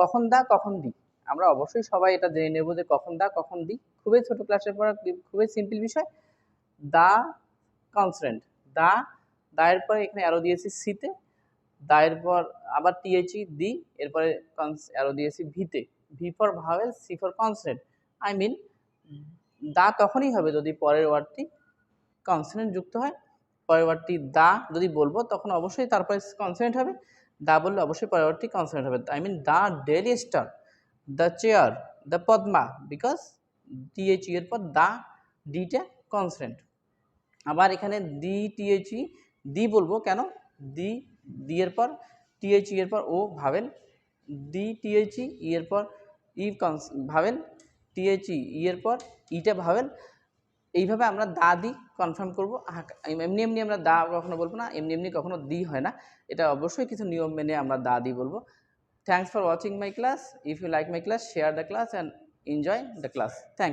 কখন দা, কখন দি। আমরা অবশ্যই সবাই এটা জেনে নেব যে কখন দা, কখন দি। খুবই ছোট ক্লাসের পড়া খুবই সিম্পল বিষয়। দা কনসনেন্ট দা, দায়ের পরে এখানে অ্যারো দিয়েছি সিতে দায়ের পর আবার টিএইচই দি, এরপরে অ্যারো দিয়েছি ভিতে V for vowel C for consonant I mean the তখনই হবে যদি পরের ওয়ার্ডটি কনসনেন্ট যুক্ত হয়। পরের ওয়ার্ডটি দা যদি বলব, তখন অবশ্যই তারপরে কনসনেন্ট হবে। দা বললে, অবশ্যই পরবর্তী কনসনেন্ট হবে। I mean the Daily Star the chair the Padma because TH এর পর দা ডিটা কনসনেন্ট আবার এখানে দি টিএইচই দি বলব কেন? দি দি এর পর টিএইচই এর পর ও ভাবেল দি টিএইচই ই এর পর ই কনস ভাবেল টিএইচই ই এর পর ইটা ভাবেল এইভাবে আমরা দা, দি কনফার্ম করব। এমনি এমনি আমরা দা কখনো বলব না, এমনি এমনি কখনো দি হয় না। এটা অবশ্যই কিছু নিয়ম মেনে আমরা দা, দি বলব। Thanks for watching my class if you like my class share the class and enjoy the class thank